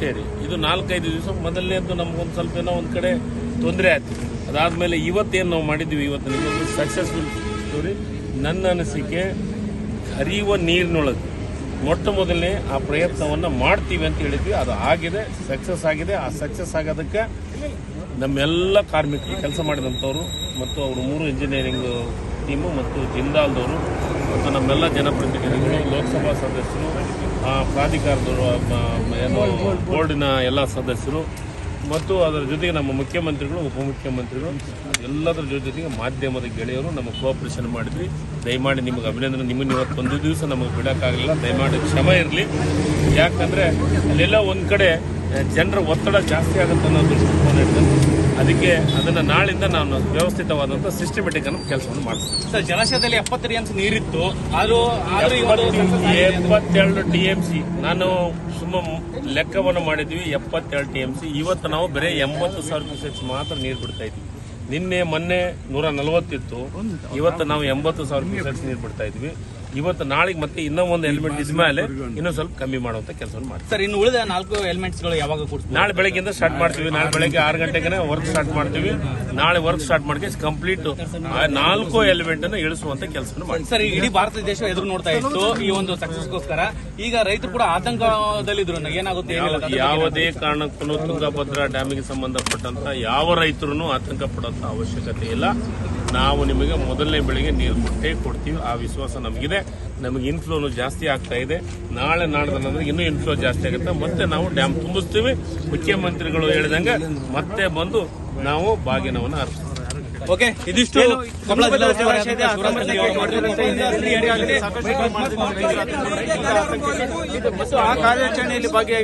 ಸೇರಿ ಇದು ನಾಲ್ಕೈದು ದಿವಸ ಮೊದಲನೇದ್ದು ನಮ್ಗೊಂದು ಸ್ವಲ್ಪ ಏನೋ ಒಂದು ಕಡೆ ತೊಂದರೆ ಆಯ್ತು. ಅದಾದ್ಮೇಲೆ ಇವತ್ತೇನು ನಾವು ಮಾಡಿದ್ವಿ ಇವತ್ತು ನಿಮ್ಮದು ಸಕ್ಸಸ್ಫುಲ್ ಸ್ಟೋರಿ ನನ್ನ ಅನಿಸಿಕೆ, ಹರಿಯುವ ನೀರಿನೊಳಗೆ. ಮೊಟ್ಟ ಮೊದಲನೇ ಆ ಪ್ರಯತ್ನವನ್ನು ಮಾಡ್ತೀವಿ ಅಂತ ಹೇಳಿದ್ವಿ. ಅದು ಆಗಿದೆ ಸಕ್ಸಸ್ ಆಗಿದೆ. ಆ ಸಕ್ಸಸ್ ಆಗೋದಕ್ಕೆ ನಮ್ಮೆಲ್ಲ ಕಾರ್ಮಿಕರು ಕೆಲಸ ಮಾಡಿದಂಥವ್ರು ಮತ್ತು ಅವರು ಮೂರು ಇಂಜಿನಿಯರಿಂಗ್ ಟೀಮು ಮತ್ತು ಜಿಂದಾಲ್ದವರು ಮತ್ತು ನಮ್ಮೆಲ್ಲ ಜನಪ್ರತಿನಿಧಿಗಳು, ಲೋಕಸಭಾ ಸದಸ್ಯರು, ಆ ಪ್ರಾಧಿಕಾರದವರು ಏನು ಬೋರ್ಡಿನ ಎಲ್ಲ ಸದಸ್ಯರು ಮತ್ತು ಅದರ ಜೊತೆಗೆ ನಮ್ಮ ಮುಖ್ಯಮಂತ್ರಿಗಳು, ಉಪಮುಖ್ಯಮಂತ್ರಿಗಳು, ಎಲ್ಲದರ ಜೊತೆಗೆ ಮಾಧ್ಯಮದ ಗೆಳೆಯರು ನಮಗೆ ಕೋಆಪರೇಷನ್ ಮಾಡಿದ್ವಿ. ದಯಮಾಡಿ ನಿಮಗೆ ಅಭಿನಂದನೆ. ನಿಮ್ಮನ್ನು ಇವತ್ತು ಒಂದು ದಿವಸ ನಮಗೆ ಬಿಡೋಕ್ಕಾಗಲಿಲ್ಲ. ದಯಮಾಡಿ ಕ್ಷಮೆ ಇರಲಿ. ಯಾಕಂದರೆ ಅಲ್ಲೆಲ್ಲ ಒಂದು ಕಡೆ ಜನರ ಒತ್ತಡ ಜಾಸ್ತಿ ಆಗುತ್ತೆ ಅನ್ನೋ ದೃಷ್ಟಿಕೋನ ಇರ್ತದೆ. ಅದಕ್ಕೆ ಅದನ್ನು ನಾಳಿಂದ ನಾನು ವ್ಯವಸ್ಥಿತವಾದಂಥ ಸಿಸ್ಟಮೆಟಿಕ್ ಅನ್ನೋ ಕೆಲಸವನ್ನು ಮಾಡ್ತೀನಿ. ಸರ್ ಜಲಾಶಯದಲ್ಲಿ ಎಪ್ಪತ್ತು ಅಂತ ನೀರಿತ್ತು. ಅದು. ಎಪ್ಪತ್ತೆರಡು ಟಿ ಎಂ ಸಿ. ನಾನು ಸುಮ್ಮ ಲೆಕ್ಕವನ್ನು ಮಾಡಿದ್ವಿ ಎಪ್ಪತ್ತೆರಡು ಟಿ ಎಂ ಸಿ. ಇವತ್ತು ನಾವು ಬರೀ ಎಂಬತ್ತು ಸಾವಿರ ಕ್ಯೂಸೆಕ್ಸ್ ಮಾತ್ರ ನೀರು ಬಿಡ್ತಾ ಇದ್ವಿ. ನಿನ್ನೆ ಮೊನ್ನೆ ನೂರ ನಲವತ್ತಿತ್ತು ಇವತ್ತು ನಾವು ಎಂಬತ್ತು ಸಾವಿರ ಕ್ಯೂಸೆಕ್ಸ್ ನೀರು ಬಿಡ್ತಾ ಇದ್ವಿ. ಇವತ್ತು ನಾಳೆಗೆ ಮತ್ತೆ ಇನ್ನೂ ಒಂದು ಹೆಲ್ಮೆಟ್ ಇದ್ದ ಮೇಲೆ ಇನ್ನೂ ಸ್ವಲ್ಪ ಕಮ್ಮಿ ಮಾಡುವಂತ ಕೆಲಸವನ್ನು ಮಾಡ್ತೀವಿ. ಸರ್ ಇನ್ನು ಉಳಿದ ನಾಲ್ಕು ಎಲಿಮೆಂಟ್ಸ್ಗಳು ಯಾವಾಗ ಕೊಡ್ತೀವಿ ನಾಳೆ ಬೆಳಗ್ಗೆಯಿಂದ ಸ್ಟಾರ್ಟ್ ಮಾಡ್ತೀವಿ. ನಾಳೆ ಬೆಳಗ್ಗೆ ಆರು ಗಂಟೆಗೆ ವರ್ಕ್ ಸ್ಟಾರ್ಟ್ ಮಾಡ್ತೀವಿ. ನಾಳೆ ವರ್ಕ್ ಸ್ಟಾರ್ಟ್ ಮಾಡಿ ಕಂಪ್ಲೀಟ್ ನಾಲ್ಕು ಎಲಿಮೆಂಟ್ ಅನ್ನು ಇಳಿಸುವಂತ ಕೆಲಸವನ್ನು ಮಾಡ್ತೀವಿ. ಸರ್ ಇಡೀ ಭಾರತ ದೇಶ ಎದುರು ನೋಡ್ತಾ ಇತ್ತು ಈ ಒಂದು ಸಕ್ಸಸ್ಗೋಸ್ಕರ ಈಗ ರೈತರು ಕೂಡ ಆತಂಕದಲ್ಲಿದ್ರು ಏನಾಗುತ್ತೆ. ಯಾವುದೇ ಕಾರಣಕ್ಕೂ ತುಂಗಭದ್ರಾ ಡ್ಯಾಮಿಗೆ ಸಂಬಂಧಪಟ್ಟಂತ ಯಾವ ರೈತರು ಆತಂಕ ಪಡುವಂತ ಅವಶ್ಯಕತೆ ಇಲ್ಲ. ನಾವು ನಿಮಗೆ ಮೊದಲನೇ ಬೆಳಿಗ್ಗೆ ನೀರು ಕೊಟ್ಟೇ ಕೊಡ್ತೀವಿ. ಆ ವಿಶ್ವಾಸ ನಮಗಿದೆ. ನಮಗೆ ಇನ್ಫ್ಲೋನು ಜಾಸ್ತಿ ಆಗ್ತಾ ಇದೆ ನಾಳೆ ನಾಡ್ದಲ್ಲಂದ್ರೆ ಇನ್ನೂ ಇನ್ಫ್ಲೋ ಜಾಸ್ತಿ ಆಗುತ್ತೆ ಮತ್ತೆ ನಾವು ಡ್ಯಾಮ್ ತುಂಬಿಸ್ತೀವಿ ಮುಖ್ಯಮಂತ್ರಿಗಳು ಹೇಳಿದಂಗೆ ಮತ್ತೆ ಬಂದು ನಾವು ಬಾಗಿನವನ್ನು ಅರ್ಪಿಸ್ತೀವಿ ಓಕೆ ಇದಿಷ್ಟು ಆ ಕಾರ್ಯಾಚರಣೆಯಲ್ಲಿ ಭಾಗಿಯಾಗಿ